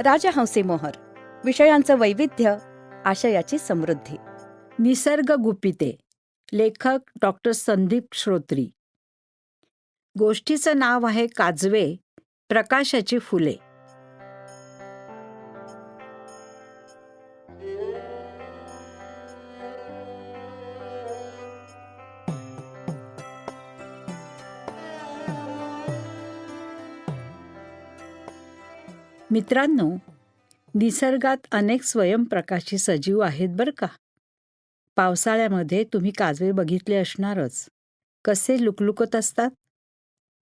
राजहंसी मोहर विषयांचं वैविध्य आशयाची समृद्धी. निसर्ग गुपिते लेखक डॉक्टर संदीप श्रोत्री. गोष्टीचं नाव आहे काजवे प्रकाशाची फुले. मित्रांनो निसर्गात अनेक स्वयंप्रकाशी सजीव आहेत बरं का? पावसाळ्यामध्ये तुम्ही काजवे बघितले असणारच. कसे लुकलुकत असतात?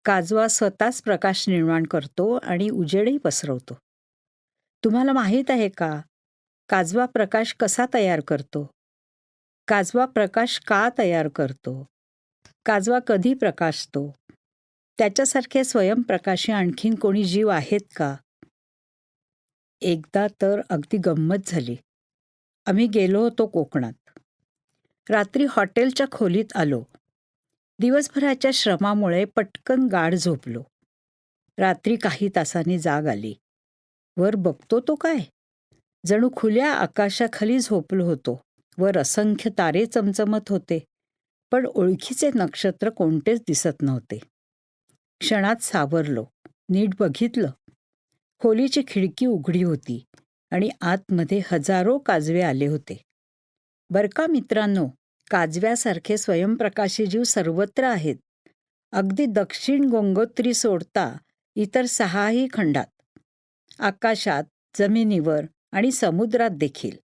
काजवा स्वतःच प्रकाश निर्माण करतो आणि उजेडही पसरवतो. तुम्हाला माहीत आहे का? काजवा प्रकाश कसा तयार करतो? काजवा प्रकाश का तयार करतो? काजवा कधी प्रकाशतो? त्याच्यासारखे स्वयंप्रकाशी आणखीन कोणी जीव आहेत का? एकदा तर अगदी गंमत झाली. आम्ही गेलो होतो कोकणात. रात्री हॉटेलच्या खोलीत आलो. दिवसभराच्या श्रमामुळे पटकन गाढ झोपलो. रात्री काही तासांनी जाग आली. वर बघतो तो काय? जणू खुल्या आकाशाखाली झोपलो होतो. वर असंख्य तारे चमचमत होते. पण ओळखीचे नक्षत्र कोणतेच दिसत नव्हते. क्षणात सावरलो. नीट बघितलं. खोलीची खिडकी उघडी होती आणि आतमध्ये हजारो काजवे आले होते. बर का मित्रांनो काजव्यासारखे स्वयंप्रकाशी जीव सर्वत्र आहेत. अगदी दक्षिण गंगोत्री सोडता इतर सहाही खंडात. आकाशात जमिनीवर आणि समुद्रात देखील.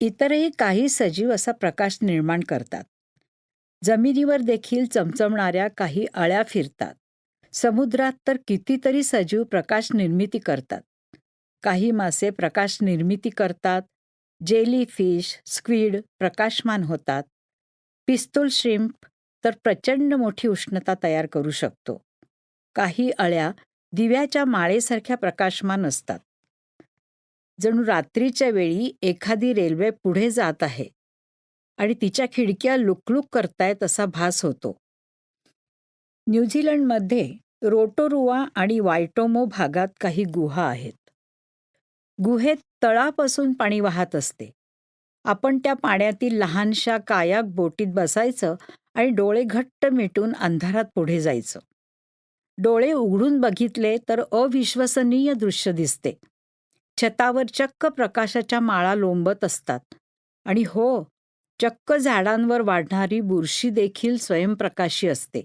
इतरही काही सजीव असा प्रकाश निर्माण करतात. जमिनीवर देखील चमचमणाऱ्या काही अळ्या फिरतात. समुद्रात तर कितीतरी सजीव प्रकाश निर्मिती करतात. काही मासे प्रकाश निर्मिती करतात. जेली फिश स्क्वीड प्रकाशमान होतात. पिस्तूल श्रिम्प तर प्रचंड मोठी उष्णता तयार करू शकतो. काही अळ्या दिव्याच्या माळेसारख्या प्रकाशमान असतात. जणू रात्रीच्या वेळी एखादी रेल्वे पुढे जात आहे आणि तिच्या खिडक्या लुकलुक करतायत असा भास होतो. न्यूझीलंडमध्ये रोटोरुआ आणि वायटोमो भागात काही गुहा आहेत. गुहेत तळापासून पाणी वाहत असते. आपण त्या पाण्यातील लहानशा कायाक बोटीत बसायचं आणि डोळे घट्ट मिटून अंधारात पुढे जायचं. डोळे उघडून बघितले तर अविश्वसनीय दृश्य दिसते. छतावर चक्क प्रकाशाच्या माळा लोंबत असतात. आणि हो चक्क झाडांवर वाढणारी बुरशी देखील स्वयंप्रकाशी असते.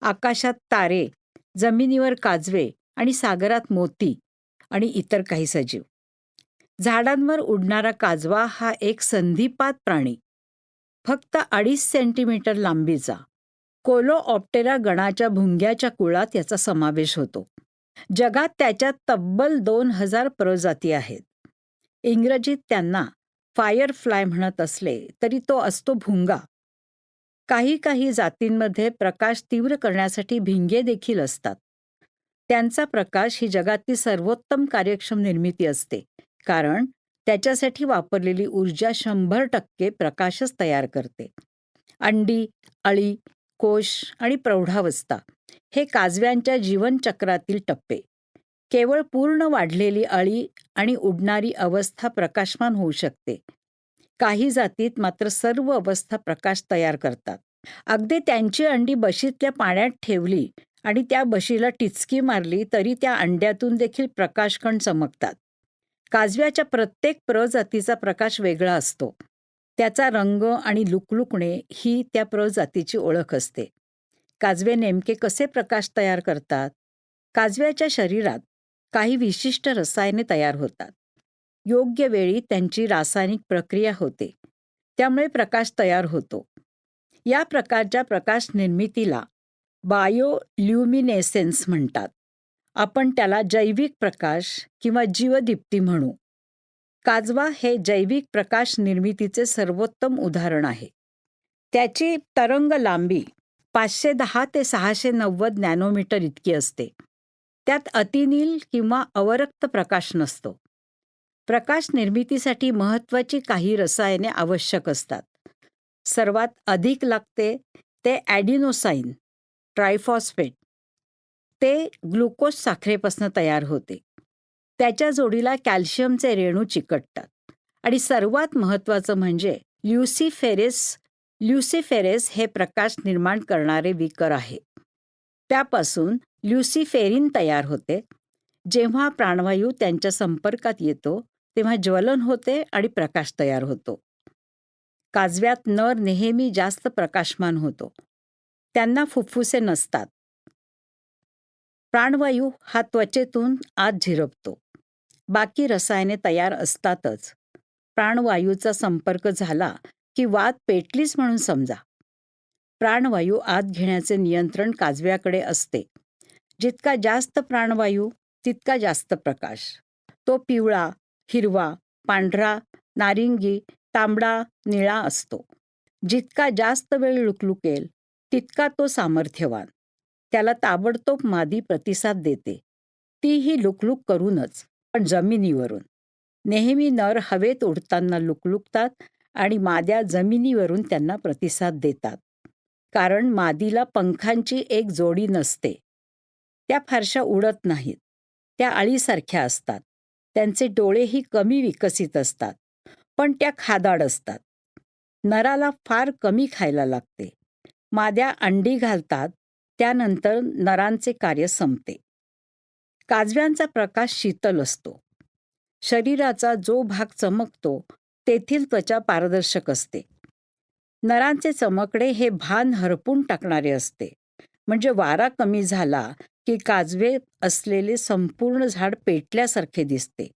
आकाशात तारे जमिनीवर काजवे आणि सागरात मोती आणि इतर काही सजीव. झाडांवर उडणारा काजवा हा एक संधिपात प्राणी. फक्त अडीच सेंटीमीटर लांबीचा. कोलो ऑप्टेरा गणाच्या भुंग्याच्या कुळात याचा समावेश होतो. जगात त्याच्या तब्बल दोन हजार प्रजाती आहेत. इंग्रजीत त्यांना फायरफ्लाय म्हणत असले तरी तो असतो भुंगा. काही काही जातींमध्ये प्रकाश तीव्र करण्यासाठी भिंगे देखील असतात. त्यांचा प्रकाश ही जगातील सर्वोत्तम कार्यक्षम निर्मिती असते कारण त्याच्यासाठी वापरलेली ऊर्जा शंभर टक्के प्रकाशच तयार करते. अंडी अळी कोश आणि प्रौढावस्था हे काजव्यांच्या जीवनचक्रातील टप्पे. केवळ पूर्ण वाढलेली अळी आणि उडणारी अवस्था प्रकाशमान होऊ शकते. काही जातीत मात्र सर्व अवस्था प्रकाश तयार करतात. अगदी त्यांची अंडी बशीतल्या पाण्यात ठेवली आणि त्या बशीला टिचकी मारली तरी त्या अंड्यातून देखील प्रकाशकण चमकतात. काजव्याच्या प्रत्येक प्रजातीचा प्रकाश वेगळा असतो. त्याचा रंग आणि लुकलुकणे ही त्या प्रजातीची ओळख असते. काजवे नेमके कसे प्रकाश तयार करतात? काजव्याच्या शरीरात काही विशिष्ट रसायने तयार होतात. योग्य वेळी त्यांची रासायनिक प्रक्रिया होते. त्यामुळे प्रकाश तयार होतो. या प्रकारच्या प्रकाश निर्मितीला बायोल्युमिनेसेन्स म्हणतात. आपण त्याला जैविक प्रकाश किंवा जीवदीप्ती म्हणू. काजवा हे जैविक प्रकाश निर्मितीचे सर्वोत्तम उदाहरण आहे. त्याची तरंग लांबी पाचशे दहा ते सहाशे नव्वद नॅनोमीटर इतकी असते. त्यात अतिनील किंवा अवरक्त प्रकाश नसतो. प्रकाश निर्मितीसाठी महत्त्वाची काही रसायने आवश्यक असतात. सर्वात अधिक लागते ते ॲडिनोसाइन ट्रायफॉस्फेट. ते ग्लुकोज साखरेपासून तयार होते. त्याच्या जोडीला कॅल्शियमचे रेणू चिकटतात. आणि सर्वात महत्त्वाचं म्हणजे ल्युसिफेरेस ल्युसिफेरेस हे प्रकाश निर्माण करणारे विकर आहे. त्यापासून ल्युसिफेरिन तयार होते. जेव्हा प्राणवायू त्यांच्या संपर्कात येतो तेव्हा ज्वलन होते आणि प्रकाश तयार होतो. काजव्यात नर नेहमी जास्त प्रकाशमान होतो. त्यांना फुफ्फुसे नसतात. प्राणवायू हा त्वचेतून आत झिरपतो. बाकी रसायने तयार असतातच. प्राणवायूचा संपर्क झाला की वात पेटलीच म्हणून समजा. प्राणवायू आत घेण्याचे नियंत्रण काजव्याकडे असते. जितका जास्त प्राणवायू तितका जास्त प्रकाश. तो पिवळा हिरवा पांढरा नारिंगी तांबडा निळा असतो. जितका जास्त वेळ लुकलुकेल तितका तो सामर्थ्यवान. त्याला ताबडतोब मादी प्रतिसाद देते. तीही लुकलुक करूनच पण जमिनीवरून. नेहमी नर हवेत उडताना लुकलुकतात आणि माद्या जमिनीवरून त्यांना प्रतिसाद देतात. कारण मादीला पंखांची एक जोडी नसते. त्या फारशा उडत नाहीत. त्या आळीसारख्या असतात. त्यांचे डोळेही कमी विकसित असतात पण त्या खादाड असतात. नराला फार कमी खायला लागते. माद्या अंडी घालतात त्यानंतर नरांचे कार्य संपते. काजव्यांचा प्रकाश शीतल असतो. शरीराचा जो भाग चमकतो तेथील त्वचा पारदर्शक असते. नरांचे चमकडे हे भान हरपून टाकणारे असते. म्हणजे वारा कमी झाला की काजवे असलेले संपूर्ण झाड पेटल्यासारखे दिसते.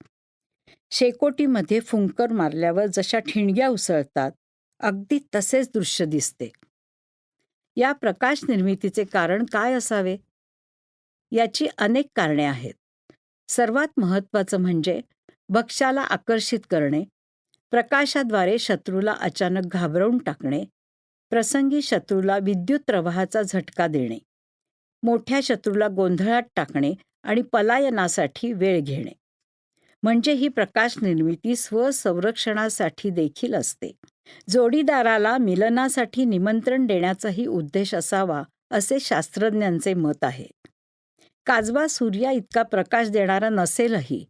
शेकोटीमध्ये फुंकर मारल्यावर जशा ठिणग्या उसळतात अगदी तसेच दृश्य दिसते. या प्रकाश निर्मितीचे कारण काय असावे? याची अनेक कारणे आहेत. सर्वात महत्त्वाचं म्हणजे भक्ष्याला आकर्षित करणे प्रकाशाद्वारे शत्रूला अचानक घाबरवून टाकणे प्रसंगी शत्रूला विद्युत प्रवाहाचा झटका देणे. मोठ्या शत्रूला गोंधळात टाकणे आणि पलायनासाठी वेळ घेणे. म्हणजे ही प्रकाश निर्मिती स्वसंरक्षणासाठी देखील असते. जोडीदाराला मिलनासाठी निमंत्रण देण्याचाही उद्देश असावा असे शास्त्रज्ञांचे मत आहे. काजवा सूर्या इतका प्रकाश देणारा नसेलही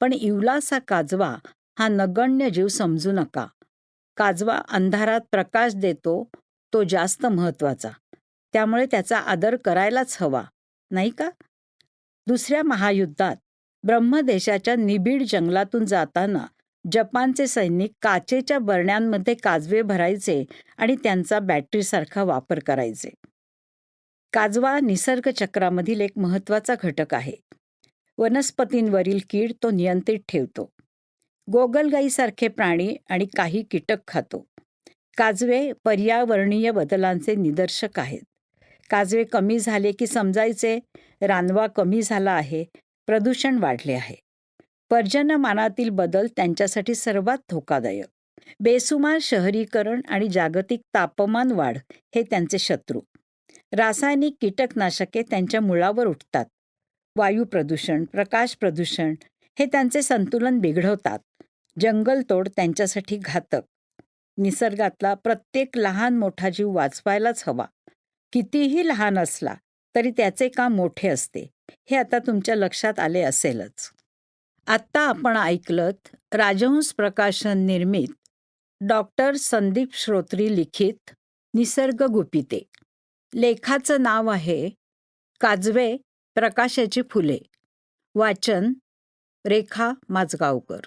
पण इवलासा काजवा हा नगण्य जीव समजू नका. काजवा अंधारात प्रकाश देतो तो जास्त महत्त्वाचा त्यामुळे त्याचा आदर करायलाच हवा नाही का? दुसऱ्या महायुद्धात ब्रह्मदेशाच्या निबिड जंगलातून जाताना जपानचे सैनिक काचेच्या बरण्यांमध्ये काजवे भरायचे आणि त्यांचा बॅटरीसारखा वापर करायचे. काजवा निसर्ग चक्रामधील एक महत्त्वाचा घटक आहे. वनस्पतींवरील कीड तो नियंत्रित ठेवतो. गोगलगाईसारखे प्राणी आणि काही कीटक खातो. काजवे पर्यावरणीय बदलांचे निदर्शक आहेत. काजवे कमी झाले की समजायचे. रानवा कमी झाला आहे. प्रदूषण वाढले आहे. पर्जन्यमानातील बदल त्यांच्यासाठी सर्वात धोकादायक. बेसुमार शहरीकरण आणि जागतिक तापमान वाढ हे त्यांचे शत्रू. रासायनिक कीटकनाशके त्यांच्या मुळावर उठतात. वायू प्रदूषण प्रकाश प्रदूषण हे त्यांचे संतुलन बिघडवतात. जंगलतोड त्यांच्यासाठी घातक. निसर्गातला प्रत्येक लहान मोठा जीव वाचवायलाच हवा. कितीही लहान असला तरी त्याचे काम मोठे असते. हे आता तुमच्या लक्षात आले असेलच. आत्ता आपण ऐकलत राजहंस प्रकाशन निर्मित डॉक्टर संदीप श्रोत्री लिखित निसर्ग गुपिते. लेखाचं नाव आहे काजवे प्रकाशाची फुले. वाचन रेखा माजगावकर.